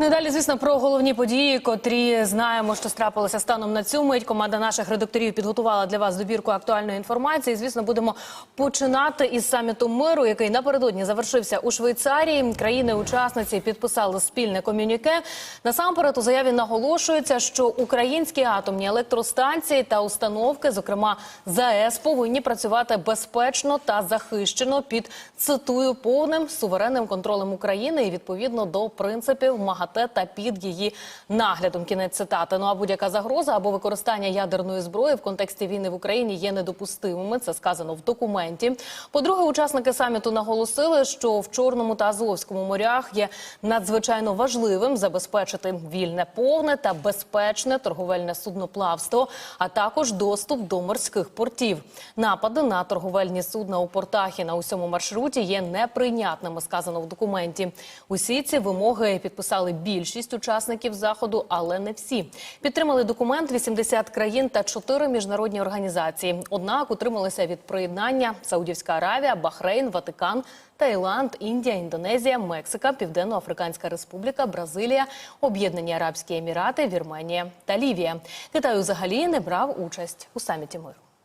Ну звісно, про головні події, котрі знаємо, що страпилися станом на цю мить. Команда наших редакторів підготувала для вас добірку актуальної інформації. Звісно, будемо починати із саміту миру, який напередодні завершився у Швейцарії. Країни-учасниці підписали спільне комюніке. Насамперед у заяві наголошується, що українські атомні електростанції та установки, зокрема ЗАЕС, повинні працювати безпечно та захищено під цитую повним суверенним контролем України і відповідно до принципів МАГАТЕ та під її наглядом. Кінець цитати. Ну а будь-яка загроза або використання ядерної зброї в контексті війни в Україні є недопустимими. Це сказано в документі. По-друге, учасники саміту наголосили, що в Чорному та Азовському морях є надзвичайно важливим забезпечити вільне, повне та безпечне торговельне судноплавство, а також доступ до морських портів. Напади на торговельні судна у портах і на усьому маршруті є неприйнятними. Сказано в документі. Усі ці вимоги підписали більшість учасників заходу, але не всі. Підтримали документ 80 країн та 4 міжнародні організації. Однак утрималися від приєднання Саудівська Аравія, Бахрейн, Ватикан. Таїланд, Індія, Індонезія, Мексика, Південно-Африканська Республіка, Бразилія, Об'єднані Арабські Емірати, Вірменія та Лівія. Китай взагалі не брав участь у саміті миру.